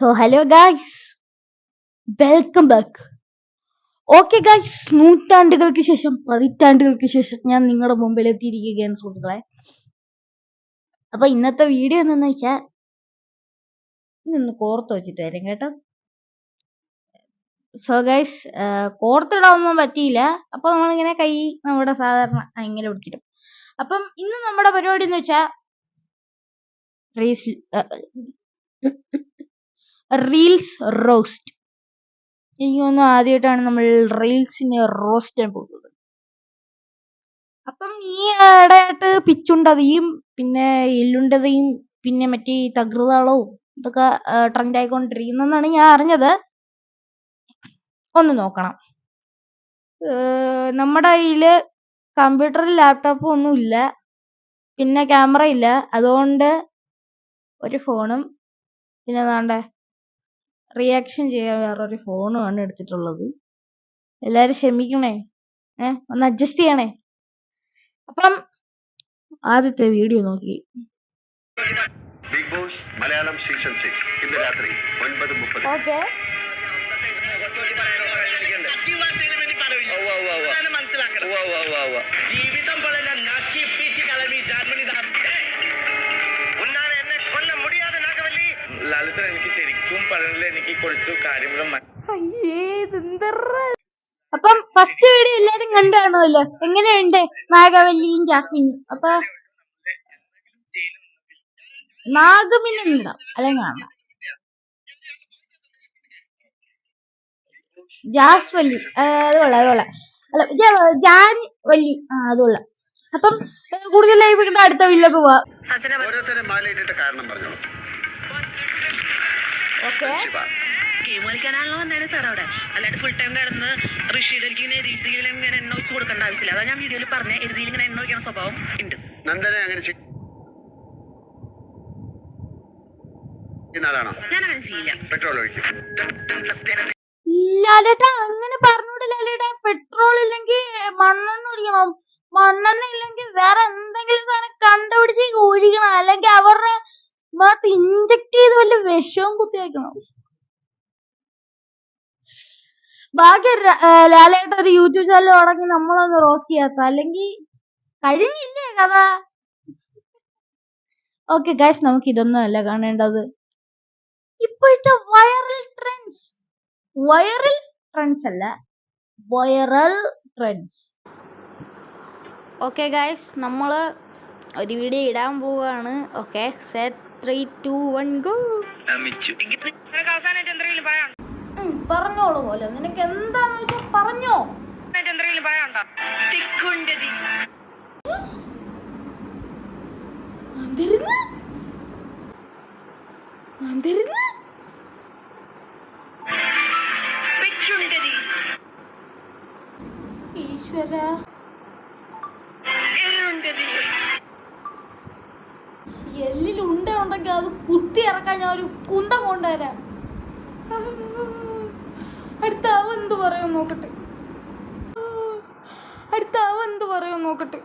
So hello guys welcome back okay guys നൂറ്റാണ്ടുകൾക്ക് ശേഷം പതിറ്റാണ്ടുകൾക്ക് ശേഷം ഞാൻ നിങ്ങളുടെ മുമ്പിൽ എത്തിയിരിക്കുകയാണ് സുഹൃത്തുക്കളെ. അപ്പൊ ഇന്നത്തെ വീഡിയോ എന്തെന്ന് വെച്ചാൽ ഇന്നൊന്ന് കോർത്ത് വെച്ചിട്ട് വരും കേട്ടോ. സോ ഗൈസ് കോർത്തിടാനൊന്നും പറ്റിയില്ല. അപ്പൊ നമ്മളിങ്ങനെ കൈ നമ്മുടെ സാധാരണ ഇങ്ങനെ പിടിച്ചിടും. അപ്പം ഇന്ന് നമ്മുടെ പരിപാടി എന്ന് റീൽസ് റീൽസ് റോസ്റ്റ് എനിക്ക് തോന്നുന്നു ആദ്യമായിട്ടാണ് നമ്മൾ റീൽസിനെ റോസ്റ്റ് ചെയ്യാൻ പോകുന്നത്. അപ്പം ഈ ഇടയായിട്ട് പിച്ചുണ്ടതയും പിന്നെ എല്ലുണ്ടതയും പിന്നെ മറ്റേ തകൃതാളവും ഇതൊക്കെ ട്രെൻഡ് ആയിക്കൊണ്ടിരിക്കുന്നെന്നാണ് ഞാൻ അറിഞ്ഞത്. ഒന്ന് നോക്കണം. നമ്മുടെ കയ്യിൽ കമ്പ്യൂട്ടറും ലാപ്ടോപ്പും ഒന്നും ഇല്ല. പിന്നെ ക്യാമറ ഇല്ല. അതുകൊണ്ട് ഒരു ഫോണും പിന്നെ ദാണ്ടെ റിയാക്ഷൻ ചെയ്യാൻ വേറൊരു ഫോണുമാണ് എടുത്തിട്ടുള്ളത്. എല്ലാവരും ക്ഷമിക്കണേ. ഏ ഒന്ന് അഡ്ജസ്റ്റ് ചെയ്യണേ. അപ്പം ആദ്യത്തെ വീഡിയോ നോക്കി. Bigg Boss Malayalam season six ഇന്ന് രാത്രി ഒൻപത് മുപ്പത്. ഓക്കെ ജീവിതം പോലെ നശിപ്പിച്ച് പറഞ്ഞില്ല എനിക്ക് കുറച്ച് കാര്യങ്ങളും അപ്പം ഫസ്റ്റ് വീഡിയോ എല്ലാരും കണ്ടു കാണുമല്ലോ? എങ്ങനെയുണ്ട് നാഗവല്ലിയും ജാസ്മിനും? അപ്പൊ നാഗമിനുണ്ടോ? അല്ലെങ്കിൽ കാണാം. ജാസ്വല്ലി. ആ, അത് കൊള്ളാം അത് കൊള്ളാം അല്ല ജാൻ വല്ലി ആ അത് കൊള്ളാം അപ്പം കൂടുതൽ ലൈവ് കണ്ട അടുത്ത വീട്ടിലേക്ക് പോവാ. ഓരോരുത്തരെ മാലയിട്ടിട്ട് കാരണം പറഞ്ഞോളൂ. ഓക്കെ ശിവ ഗെയിം കളിക്കാനാണല്ലോ വന്നതാണ് സാർ അവിടെ. അല്ലാണ്ട് ഫുൾ ടൈം കിടന്ന് ഋഷിയുടെ ഇങ്ങനെ രീതിയിൽ ഇങ്ങനെ എണ്ണ ഒഴിച്ച് കൊടുക്കേണ്ട ആവശ്യമില്ല. അതാ ഞാൻ വീഡിയോയിൽ പറഞ്ഞ. രീതിയിൽ ഇങ്ങനെ എണ്ണ ഒഴിക്കുന്ന സ്വഭാവം ഉണ്ട്. നന്ദനെ അങ്ങനെ ഞാൻ ചെയ്യില്ല. പെട്രോൾ ഒഴിക്കും. ലാലേട്ടാ അങ്ങനെ പറഞ്ഞൂടെ ലാലേട്ടാ പെട്രോൾ ഇല്ലെങ്കിൽ മണ്ണെണ്ണ ഒഴിക്കണം. മണ്ണെണ്ണ ഇല്ലെങ്കിൽ വേറെ എന്തെങ്കിലും സാധനം കണ്ടുപിടിച്ച് ഒഴിക്കണം അല്ലെങ്കിൽ അവരുടെ ഭാഗത്ത് ഇഞ്ചക്ട് ചെയ്ത് വല്ല വിഷവും കുത്തിവെക്കണം ഭാഗ്യ ലാലേട്ട ഒരു യൂട്യൂബ് ചാനൽ തുടങ്ങി നമ്മളൊന്ന് റോസ്റ്റ് ചെയ്യാത്ത. അല്ലെങ്കിൽ കഴിഞ്ഞില്ലേ കഥ? ഓക്കെ ഗൈസ് നമുക്ക് ഇതൊന്നും അല്ല കാണേണ്ടത്. ഇപ്പോഴത്തെ വൈറൽ ട്രെൻഡ്സ് വൈറൽ ട്രെൻഡ്സ് അല്ല വൈറൽ ട്രെൻഡ്സ് ഓക്കെ ഗൈസ് നമ്മൾ ഒരു വീഡിയോ ഇടാൻ പോവുകയാണ്. Okay set three two one go പറഞ്ഞോളൂ പോലെ നിനക്ക് എന്താന്ന് വെച്ചാൽ പറഞ്ഞോ. ഈശ്വര. എല്ലിൽ ഉണ്ട ഉണ്ടെങ്കിൽ അത് കുത്തി ഇറക്കാൻ ഞാൻ ഒരു കുന്തം കൊണ്ടുവരാം. അടുത്ത അവ എന്ത് പറയും നോക്കട്ടെ. അടുത്ത അവ എന്ത് പറയും നോക്കട്ടെ.